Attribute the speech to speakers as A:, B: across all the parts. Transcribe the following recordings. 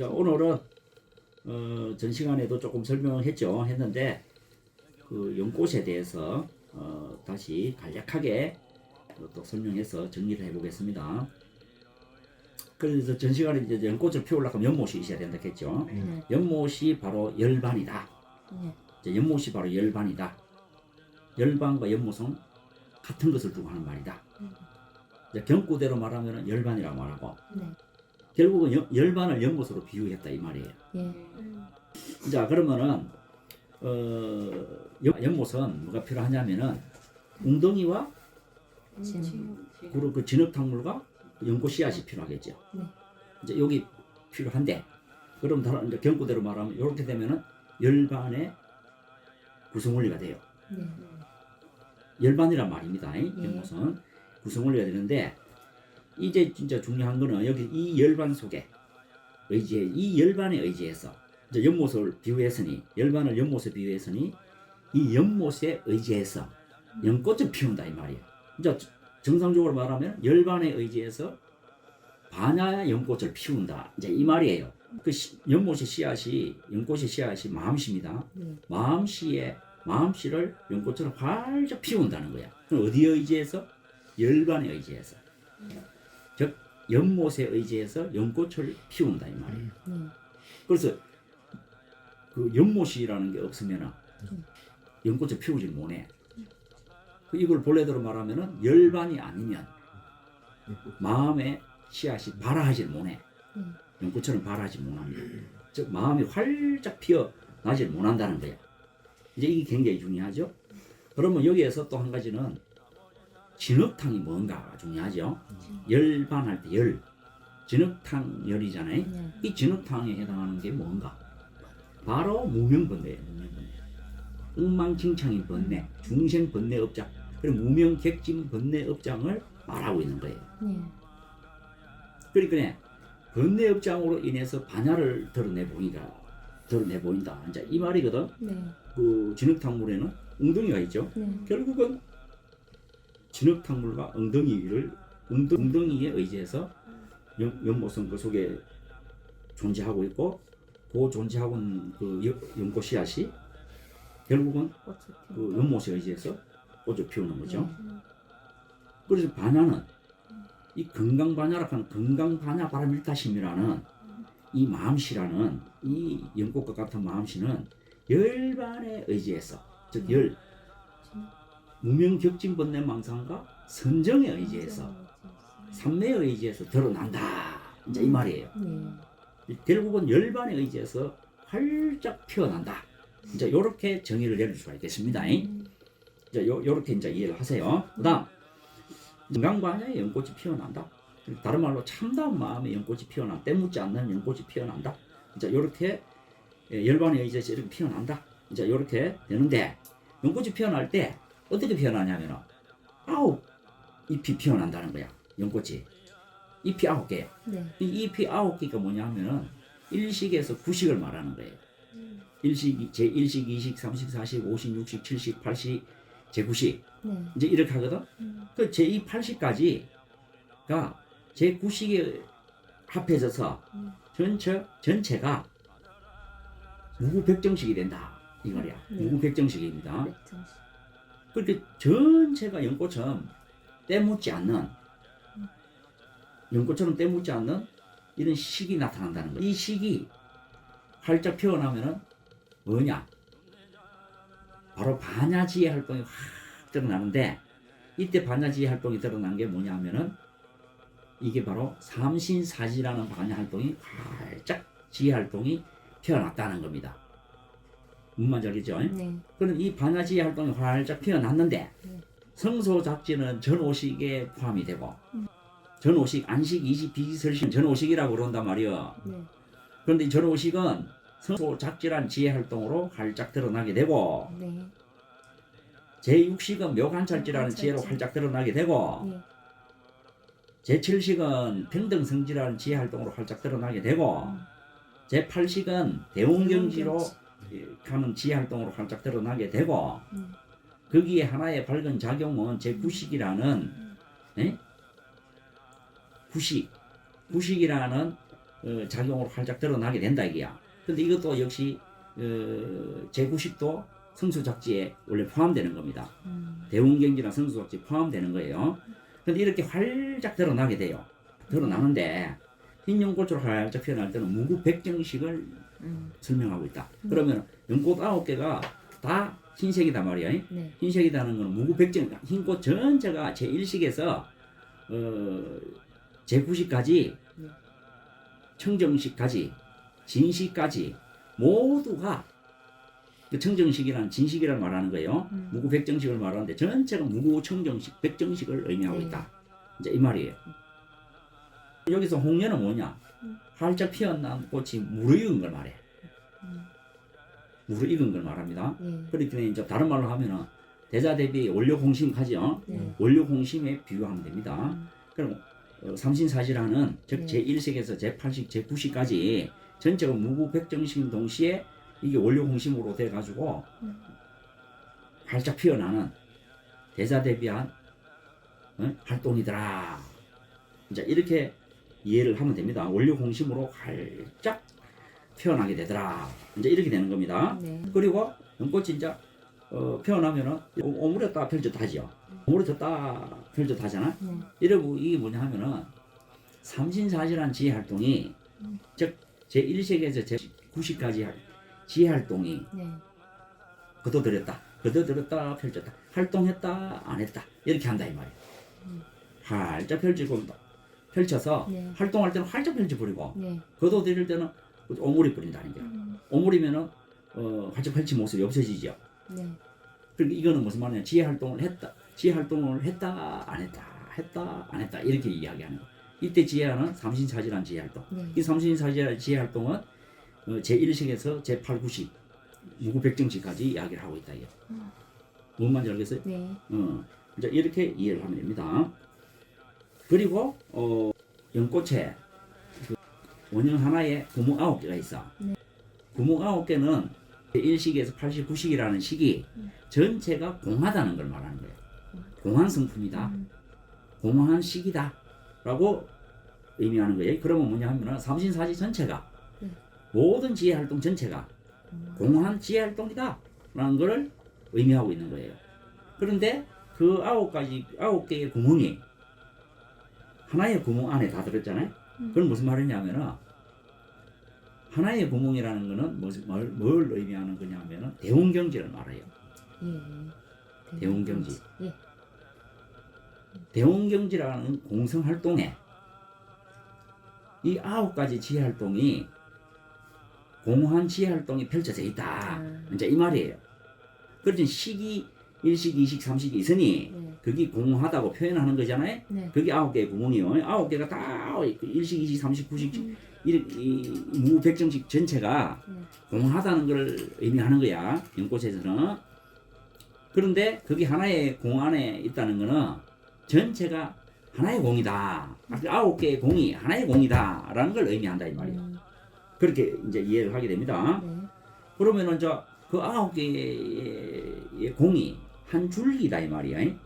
A: 자, 오늘은 어, 전 시간에도 조금 설명했죠. 했는데 그 연꽃에 대해서 어, 다시 간략하게 어, 또 설명해서 정리를 해보겠습니다. 그래서 전 시간에 이제 연꽃을 피우려고 하면 연못이 있어야 된다 했죠.
B: 네.
A: 연못이 바로 열반이다.
B: 네.
A: 이제 연못이 바로 열반이다. 열반과 연못은 같은 것을 두고 하는 말이다.
B: 음.
A: 이제 경구대로 말하면 열반이라고 말하고
B: 네.
A: 결국은 연- 열반을 연못으로 비유했다 이 말이에요.
B: 예.
A: 자 그러면은 어, 연- 연못은 뭐가 필요하냐면은 웅덩이와
B: 진.
A: 그리고 그 진흙탕물과 연꽃 씨앗이 필요하겠죠.
B: 네.
A: 이제 여기 필요한데 그럼 다른 이제 경구대로 말하면 이렇게 되면은 열반의 구성원리가 돼요.
B: 네.
A: 열반이란 말입니다. 이
B: 예.
A: 연못은 구성원리가 되는데 이제 진짜 중요한 거는 여기 이 열반 속에 의지해 이 열반에 의지해서 이제 연못을 비유했으니 열반을 연못에 비유했으니 이 연못에 의지해서 연꽃을 피운다 이 말이에요. 이제 정상적으로 말하면 열반에 의지해서 반야의 연꽃을 피운다 이제 이 말이에요. 그 시- 연못의 씨앗이 연꽃의 씨앗이 마음씨입니다.
B: 네.
A: 마음씨에 마음씨를 연꽃처럼 활짝 피운다는 거야. 그럼 어디에 의지해서? 열반에 의지해서. 즉 연못에 의지해서 연꽃을 피운다 이 말이에요.
B: 네.
A: 그래서 그 연못이라는 게 없으면은 연꽃을 피우지 못해. 그 이걸 본래대로 말하면은 열반이 아니면 마음의 씨앗이 발아하지 못해.
B: 음.
A: 연꽃처럼 발아하지 못합니다. 즉 마음이 활짝 피어 나질 못한다는 거야. 이제 이게 굉장히 중요하죠. 그러면 여기에서 또 한 가지는 진흙탕이 뭔가가 중요하죠. 열반할 때 열, 진흙탕 열이잖아요.
B: 네.
A: 이 진흙탕에 해당하는 게 뭔가? 바로 무명번뇌예요. 무명번뇌. 엉망진창인 번뇌, 중생 번뇌 업장, 그리고 무명 객진 번뇌 업장을 말하고 있는 거예요.
B: 네.
A: 그러니까 번뇌 업장으로 인해서 반야를 드러내 보이다. 드러내 보인다. 이제 이 말이거든.
B: 네.
A: 그 진흙탕 물에는 웅덩이가 있죠.
B: 네.
A: 결국은 진흙탕물과 엉덩이를 웅덩, 엉덩 이에 의지해서 연, 연못은 그 속에 존재하고 있고 그 존재하고 있는 그 연- 연꽃 씨앗이 결국은 그 연못에 의지해서 꽃을 피우는 거죠.
B: 네.
A: 그래서 반야는 이 건강 반야라 하는 건강 반야 바람일타심이라는 이 마음씨라는 이 연꽃과 같은 마음씨는 열반에 의지해서 즉 열 무명격진 번뇌 망상과 선정에 의지해서 삼매에 의지해서 드러난다 이제 이 말이에요.
B: 네.
A: 결국은 열반에 의지해서 활짝 피어난다. 이제 이렇게 정의를 내릴 수가 있겠습니다.
B: 음.
A: 이제 요, 요렇게 이제 이해를 하세요. 그 다음, 건강반야에 연꽃이 피어난다. 다른 말로 참다운 마음에 연꽃이 피어난다. 때묻지 않는 연꽃이 피어난다. 이제 요렇게 예, 열반에 의지해서 이렇게 피어난다. 이제 요렇게 되는데, 연꽃이 피어날 때 어떻게 피어나냐면, 아홉 잎이 피어난다는 거야. 연꽃이. 잎이 아홉 개.
B: 네.
A: 이 잎이 아홉 개가 뭐냐 하면은, 일식에서 구식을 말하는 거예요. 일식, 제 1식, 2식, 3식, 4식, 5식, 6식, 7식, 8식, 제 9식.
B: 네.
A: 이제 이렇게 하거든.
B: 음.
A: 그 제 2 80까지가 제 9식에 합해져서
B: 음.
A: 전체 전체가 무구백정식이 된다 이 말이야.
B: 네.
A: 무구백정식입니다.
B: 백정식.
A: 그렇게 전체가 연꽃처럼 때묻지 않는 연꽃처럼 때묻지 않는 이런 식이 나타난다는 거야. 이 식이 활짝 피어나면은 뭐냐? 바로 반야지의 활동이 확 드러나는데 이때 반야지의 활동이 드러난 게 뭐냐면은 이게 바로 삼신사지라는 반야 활동이 활짝 지혜 활동이 피어났다는 겁니다. 말인지 알겠죠?
B: 네.
A: 그럼 이 반야지 활동이 활짝 피어났는데
B: 네.
A: 성소작지는 전오식에 포함이 되고
B: 음.
A: 전오식, 안식, 이식, 비설식 전오식이라고 그런단 말이요.
B: 네.
A: 그런데 이 전오식은 성소작지란 지혜 활동으로 활짝 드러나게 되고
B: 네.
A: 제6식은 묘관찰지라는
B: 묘관찰지.
A: 지혜로 활짝 드러나게 되고
B: 네.
A: 제7식은 평등성지라는 지혜 활동으로 활짝 드러나게 되고
B: 음.
A: 제8식은 대웅경지로
B: 대웅경지.
A: 가는 지혜 활동으로 활짝 드러나게 되고
B: 음.
A: 거기에 하나의 밝은 작용은 제9식이라는 예? 구식 구식이라는 어, 작용으로 활짝 드러나게 된다 이게야. 근데 이것도 역시 어, 제90도 성수작지에 원래 포함되는 겁니다.
B: 음.
A: 대운경지나 성수작지 포함되는 거예요. 근데 이렇게 활짝 드러나게 돼요. 드러나는데 흰 연꽃으로 활짝 피어날 때는 무구백정식을
B: 음.
A: 설명하고 있다. 그러면 연꽃 아홉 개가 다 흰색이다 말이야.
B: 네.
A: 흰색이라는 것은 무구백정 흰꽃 전체가 제 1식에서 어, 제 9식까지
B: 네.
A: 청정식까지 진식까지 모두가 그 청정식이란 진식이란 말하는 거예요.
B: 음.
A: 무구 백정식을 말하는데 전체가 무구 청정식, 백정식을 의미하고
B: 네.
A: 있다. 이제 이 말이에요. 여기서 홍련은 뭐냐?
B: 음.
A: 활짝 피어난 꽃이 무르익은 걸 말해.
B: 음.
A: 무르익은 걸 말합니다.
B: 네.
A: 그렇기 때문에 이제 다른 말로 하면은 대자 대비 원료 공심 하죠.
B: 네.
A: 원료 공심에 비유하면 됩니다.
B: 음.
A: 그럼 어, 삼신사지라는 즉
B: 네.
A: 제1식에서 제8식, 제9식까지 전체가 무구백정식 동시에 이게 원료 공심으로 돼 가지고
B: 음.
A: 활짝 피어나는 대자 대비한 어? 활동이더라. 이제 이렇게 이해를 하면 됩니다. 원료 공심으로 활짝 피어나게 되더라. 이제 이렇게 되는 겁니다.
B: 네.
A: 그리고 연꽃이 이제 어, 오- 오므렸다 펼쳤다 하죠. 오므렸다 펼쳤다 하잖아.
B: 네.
A: 이러고 이게 뭐냐 하면은 삼신사실한 지혜 활동이
B: 음.
A: 즉 제 1세기에서 제9시까지 지혜 활동이
B: 네.
A: 거둬들였다. 거둬들였다 펼쳤다. 활동했다 안 했다. 이렇게 한다 이 말이야.
B: 음.
A: 활짝 펼치고 펼쳐서
B: 네.
A: 활동할 때는 활짝 펼쳐 버리고
B: 네.
A: 거둬들일 때는 오므리 뿌린다는 거야.
B: 음.
A: 오므리면은 어, 활짝 펼친 모습이 없어지죠.
B: 네.
A: 그러니까 이거는 무슨 말이냐 지혜 활동을 했다 지혜 활동을 했다 안 했다 했다 안 했다 이렇게 이야기하는 거 이때 지혜하는 삼신사지란 지혜 활동
B: 네.
A: 이 삼신사지란 지혜 활동은 어, 제 1식에서 제 8, 9식 무구백정식까지 이야기를 하고 있다 이게 뭔 말인지 알겠어요?
B: 네.
A: 어, 이제 이렇게 이해를 하면 됩니다 그리고 어, 연꽃에 그 원형 하나에 구멍 9개가 있어
B: 네.
A: 구멍 9개는 1식에서 89식이라는 식이 전체가 공하다는 걸 말하는 거예요. 공한 성품이다.
B: 음.
A: 공한 식이다. 라고 의미하는 거예요. 그러면 뭐냐 하면은 삼신사지 전체가
B: 네.
A: 모든 지혜 활동 전체가
B: 음.
A: 공한 지혜 활동이다. 라는 것을 의미하고 있는 거예요. 그런데 그 아홉 가지, 아홉 개의 구멍이 하나의 구멍 안에 다 들었잖아요.
B: 음.
A: 그건 무슨 말이냐면은 하나의 구멍이라는 거는 무슨 뭘, 뭘 의미하는 거냐면은 대운 경지를 말해요.
B: 예.
A: 대운 경지.
B: 예.
A: 대운 경지라는 공성 활동에 이 아홉 가지 지혜 활동이 공허한 지혜 활동이 펼쳐져 있다.
B: 아.
A: 이제 이 말이에요. 그렇지 시기 1식, 2식, 3식이 있으니
B: 네.
A: 그게 공허하다고 표현하는 거잖아요.
B: 네.
A: 그게 아홉 개의 구멍이요. 아홉 개가 다 1식, 2식, 3식, 9식
B: 음.
A: 이, 이 무 백정식 전체가
B: 네.
A: 공하다는 걸 의미하는 거야 연꽃에서는 그런데 그게 하나의 공 안에 있다는 거는 전체가 하나의 공이다 아홉 개의 공이 하나의 공이다 라는 걸 의미한다 이 말이야
B: 음.
A: 그렇게 이제 이해를 하게 됩니다
B: 네.
A: 그러면은 저그 아홉 개의 공이 한 줄기다 이 말이야
B: 네.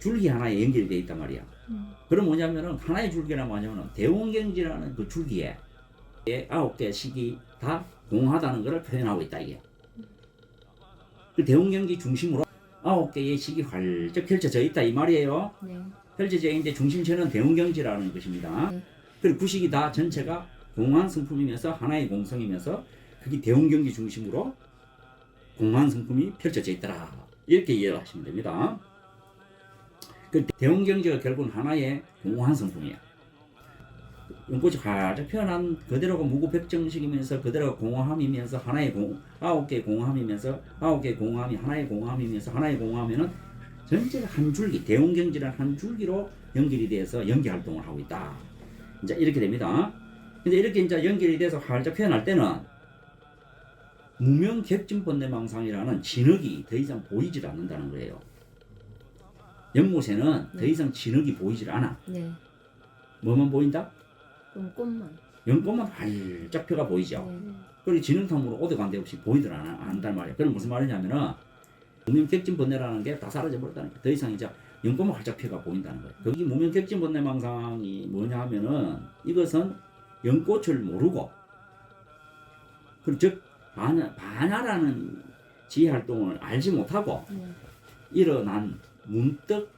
A: 줄기 하나에 연결이 돼 있단 말이야
B: 음.
A: 그럼 뭐냐면은 하나의 줄기란 뭐냐면은 대원경지라는 그 줄기에 아홉 개 식이 다 공하다는 것을 표현하고 있다 이게. 그 대원경지 중심으로 아홉 개의 식이 활짝 펼쳐져 있다 이 말이에요.
B: 네.
A: 펼쳐져 있는데 중심체는 대원경지라는 것입니다.
B: 네.
A: 그리고 구식이 다 전체가 공한 성품이면서 하나의 공성이면서 그게 대원경지 중심으로 공한 성품이 펼쳐져 있더라. 이렇게 이해를 하시면 됩니다. 그 대원경지가 결국은 하나의 공한 성품이야. 연꽃이 활짝 피어난 그대로가 무구백정식이면서 그대로가 공허함이면서 하나의 공 아홉 개의 공허함이면서 아홉 개의 공허함이 하나의 공허함이면서 하나의 공허함에는 전체가 한 줄기 대원경지라는 한 줄기로 연결이 돼서 연기 활동을 하고 있다. 이제 이렇게 됩니다. 근데 이렇게 이제 연결이 돼서 활짝 피어날 때는 무명객진번뇌망상이라는 진흙이 더 이상 보이질 않는다는 거예요. 연못에는 더
B: 네.
A: 이상 진흙이 보이질 않아.
B: 네.
A: 뭐만 보인다?
B: 그럼 꽃만.
A: 연꽃만 활짝 펴가 보이죠.
B: 네.
A: 그리고 진흙탕으로 오대간 데 없이 보이들 않, 않단 말이야. 그럼 무슨 말이냐면은 무명객진번뇌라는 게 다 사라져 버렸다는 거야. 더 이상 이제 연꽃만 활짝 펴가 보인다는 거예요. 거기 무명객진번뇌망상이 뭐냐 하면은 이것은 연꽃을 모르고 그즉 반야, 반야라는 지혜 활동을 알지 못하고
B: 네.
A: 일어난 문득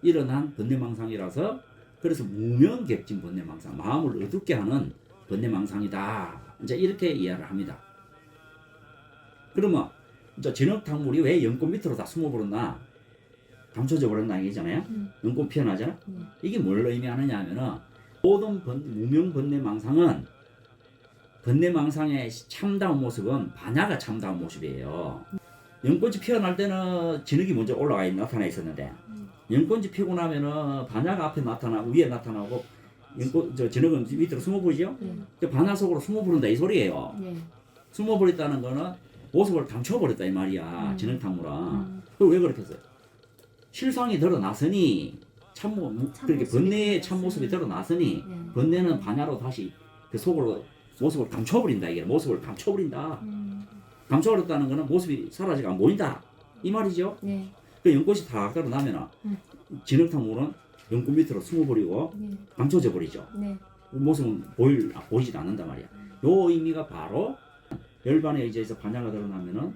A: 일어난 번뇌망상이라서 그래서 무명객진 번뇌망상 마음을 어둡게 하는 번뇌망상이다 이제 이렇게 이해를 합니다. 그러면 이제 진흙탕물이 왜 연꽃 밑으로 다 숨어버렸나 감춰져 버렸나 얘기잖아요.
B: 음.
A: 연꽃 피어나잖아.
B: 네.
A: 이게 뭘 의미하느냐 하면은 모든 번, 무명 번뇌망상은 번뇌망상의 참다운 모습은 반야가 참다운 모습이에요. 연꽃이 피어날 때는 진흙이 먼저 올라가 있, 나타나 있었는데
B: 음.
A: 연꽃이 피고 나면은 반야가 앞에 나타나고 위에 나타나고 연꽃 저 진흙은 밑으로 숨어 보이죠?
B: 네.
A: 그 반야 속으로 숨어 버린다 이 소리예요.
B: 네.
A: 숨어 버렸다는 거는 모습을 감춰 버렸다 이 말이야.
B: 음.
A: 진흙탕물은.
B: 음.
A: 그걸 왜 그렇게 했어요? 실상이 드러났으니 참모 그렇게 번뇌의 참 모습이 드러났으니
B: 네.
A: 번뇌는 반야로 다시 그 속으로 모습을 감춰버린다 이게 모습을 감춰버린다
B: 음.
A: 감춰버렸다는 거는 모습이 사라지가 안 보인다 이 말이죠
B: 네.
A: 그 연꽃이 다 드러나면은
B: 음.
A: 진흙탕물은 연꽃 밑으로 숨어버리고
B: 네.
A: 감춰져 버리죠
B: 네.
A: 모습은 보일 보이지도 않는단 말이야 요 의미가 바로 열반에 의지해서 반야가 드러나면은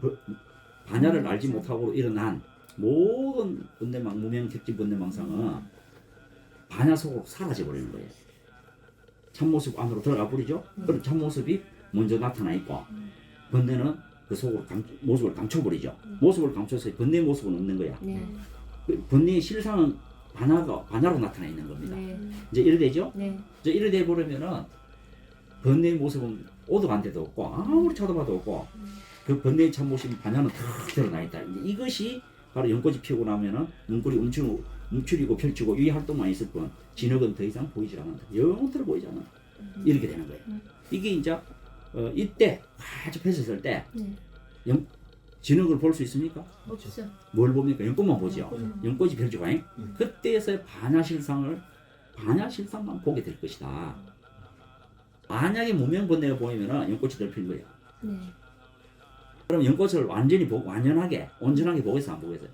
A: 버- 반야를
B: 음,
A: 알지. 못하고 일어난 모든 번뇌망 무명 객진 번뇌망상은 반야 속으로 사라져 버리는 거예요. 참모습 안으로 들어가 버리죠.
B: 음.
A: 그럼 참모습이 먼저 나타나 있고 번뇌는 그 속으로 감, 모습을 감춰버리죠.
B: 음.
A: 모습을 감춰서 번뇌 모습은 없는 거야.
B: 네.
A: 그 번뇌의 실상은 반야가 반야로 나타나 있는 겁니다.
B: 네.
A: 이제 이래 되죠.
B: 네.
A: 이제 이래 돼 버리면은 번뇌의 모습은 오도 간 데도 없고 아무리 쳐다봐도 없고 그 번뇌의 참 모습이 반야는 탁 드러나 있다. 이제 이것이 바로 연꽃이 피고 나면은 눈꼬리 움츠리고, 움츠리고 펼치고 이 활동만 있을 뿐 진흙은 더 이상 보이지 않는다. 영원토로 보이지 않는다. 이렇게 되는 거예요.
B: 음.
A: 이게 이제 어, 이때 활짝 폈었을 때
B: 네.
A: 진흙을 볼 수 있습니까?
B: 없죠.
A: 뭘 봅니까? 연꽃만 보죠.
B: 연꽃만.
A: 연꽃이 펼치고 잉?
C: 음.
A: 그때에서의 반야실상을 반야실상만 보게 될 것이다. 만약에 무명번뇌가 보이면은 연꽃이 넓힌 거예요.
B: 네.
A: 그럼 연꽃을 완전히 보, 완연하게 온전하게 보겠어 안 보겠어요?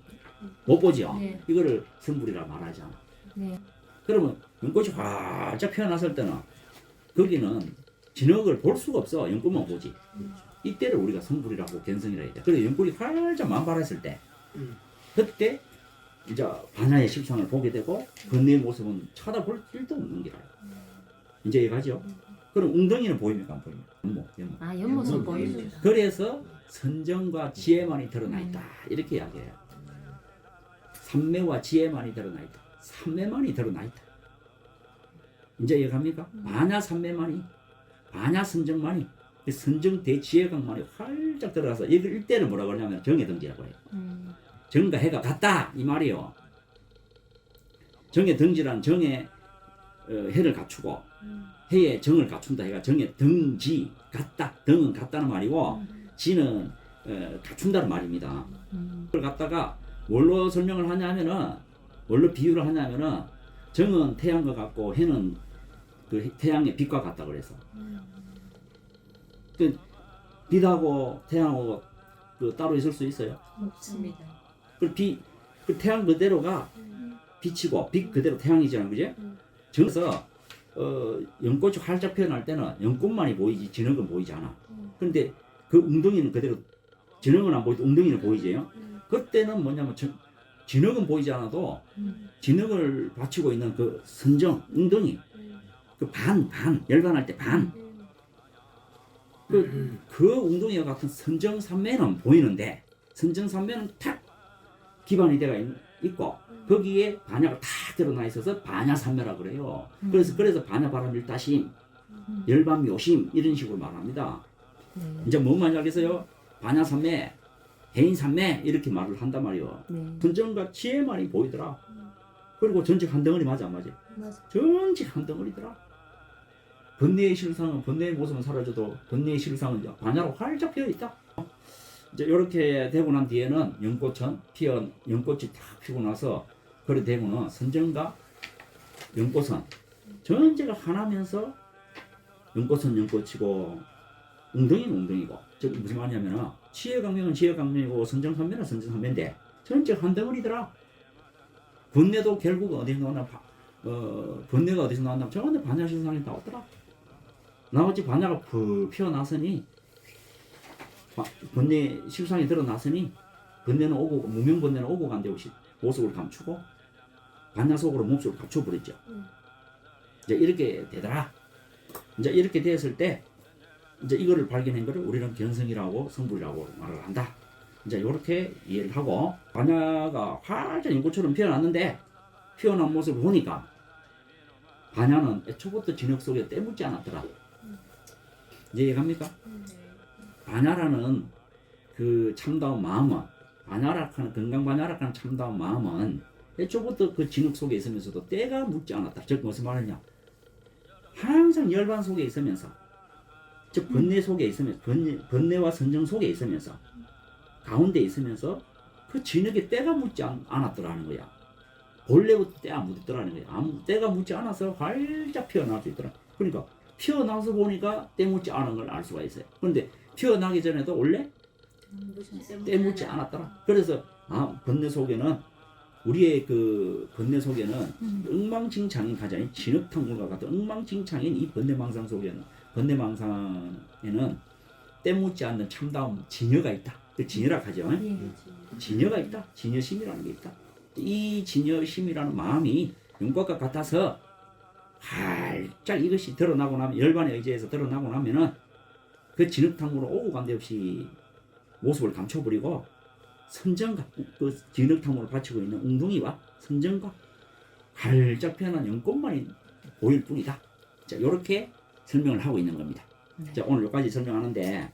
A: 못 보죠.
B: 네.
A: 이거를 성불이라 말하잖아.
B: 네.
A: 그러면 연꽃이 활짝 피어났을 때는 거기는 진흙을 볼 수가 없어. 연꽃만 보지. 이때를 우리가 성불이라고 견성이라 해야 돼. 그래 연꽃이 활짝 만발했을 때
C: 음.
A: 그때 이제 반야의 실상을 보게 되고 번뇌의 모습은 쳐다볼 일도 없는 게라. 이제 이해가죠? 그럼 웅덩이는 보입니까 안 보입니까? 연못, 연못.
B: 아 옆모습
C: 연못
B: 보이죠.
C: 보입니다.
A: 그래서 선정과 지혜만이 드러나 있다. 이렇게 이야기해요. 삼매와 지혜만이 드러나 있다. 삼매만이 드러나 있다. 이제 이해갑니까? 반야 삼매만이, 반야 선정만이, 그 선정 대지혜각만이 활짝 들어가서 이걸 일대를 뭐라 그러냐면 정해등지라고 해요.
B: 음.
A: 정과 해가 같다 이 말이요. 정의 등지란 정의 어, 해를 갖추고 해의 정을 갖춘다 해가 정의 등지 같다 등은 같다는 말이고 지는 어, 갖춘다는 말입니다.
B: 음.
A: 그걸 갖다가 뭘로 설명을 하냐면은 뭘로 비유를 하냐면은 정은 태양과 같고 해는 그 해- 태양의 빛과 같다 그래서 그 빛하고 태양하고 그 따로 있을 수 있어요.
B: 없습니다.
A: 그 빛, 그 태양 그대로가 빛이고 빛 그대로 태양이잖아?
B: 음.
A: 그래서 어, 연꽃이 활짝 피어날 때는 연꽃만이 보이지 진흙은 보이지 않아.
B: 음.
A: 그런데 그 웅덩이는 그대로 진흙은 안 보이도 웅덩이는 보이지요. 그때는 뭐냐면 저- 진흙은 보이지 않아도
B: 음.
A: 진흙을 받치고 있는 그 선정 웅덩이 그 반 반 열반할 때 반 그,
C: 음.
A: 그 웅덩이와 같은 선정 산매는 보이는데 선정 산매는 탁 기반이 되어 있고 거기에 반야가 탁 드러나 있어서 반야산매라 그래요. 그래서 그래서 반야바람 일다심, 열반 묘심 이런 식으로 말합니다.
B: 네.
A: 이제 뭔 말인지 알겠어요? 반야산매, 해인산매 이렇게 말을 한단 말이요.
B: 네.
A: 선정과 지혜만이 보이더라. 그리고 전직 한 덩어리 맞아 안 맞아?
B: 맞아.
A: 전직 한 덩어리더라. 번뇌의 실상은 번뇌의 모습은 사라져도 번뇌의 실상은 반야로 활짝 피어 있다. 이제 이렇게 되고 난 뒤에는 연꽃은 피어 연꽃이 탁 피고 나서 그래 되고는 선정과 연꽃은 전체가 하나면서 연꽃은 연꽃이고 웅덩이는 웅덩이고 즉 무슨 말이냐면은 치해강명은 치해강명이고 선정산면은 선정산면인데 전체 한 덩어리더라. 번뇌도 결국 어디 가나 어, 번뇌가 어디서 나왔냐면 저한테 반야 신상이 나왔더라. 나머지 반야가 푹 피어나서니 바- 번뇌 실상이 드러났으니 번뇌는 오고 무명 번뇌는 오고 없이 모습을 감추고 반야 속으로 몸속을 감춰버렸죠.
B: 음.
A: 이제 이렇게 되더라. 이제 이렇게 되었을 때 이제 이거를 발견한 거를 우리는 견성이라고 성불이라고 말을 한다. 이제 이렇게 이해를 하고 반야가 활짝 인구처럼 피어났는데 피어난 모습을 보니까 반야는 애초부터 진흙 속에 때묻지 않았더라. 이해갑니까? 반야라는 그 참다운 마음은 반야락하는 건강 반야락하는 참다운 마음은 애초부터 그 진흙 속에 있으면서도 때가 묻지 않았다. 즉 무슨 말이냐? 항상 열반 속에 있으면서 즉 번뇌 속에 있으면서 번뇌, 번뇌와 선정 속에 있으면서 가운데 있으면서 그 진흙에 때가 묻지 않, 않았더라는 거야. 본래부터 때안 묻었더라는 거야. 아무 때가 묻지 않아서 활짝 피어날 수 있더라. 그러니까 피어나서 보니까 때 묻지 않은 걸 알 수가 있어요. 그런데 피어나기 전에도 원래 때 묻지 않았더라. 그래서 아 번뇌 속에는 우리의 그 번뇌 속에는
B: 음.
A: 엉망진창인 가자니 진흙탕물과 같은 엉망진창인 이 번뇌망상 속에는 번뇌망상에는 때 묻지 않는 참다운 진여가 있다. 그 진여라 하죠.
B: 예.
A: 진여가 있다. 진여심이라는 게 있다. 이 진여심이라는 마음이 윤곽과 같아서 활짝 이것이 드러나고 나면 열반에 의지해서 드러나고 나면은 그 진흙탕으로 오고 간데 없이 모습을 감춰버리고 선정과 그 진흙탕으로 받치고 있는 웅둥이와 선정과 활짝 피어난 연꽃만이 보일 뿐이다. 자, 이렇게 설명을 하고 있는 겁니다.
B: 네.
A: 자, 오늘 여기까지 설명하는데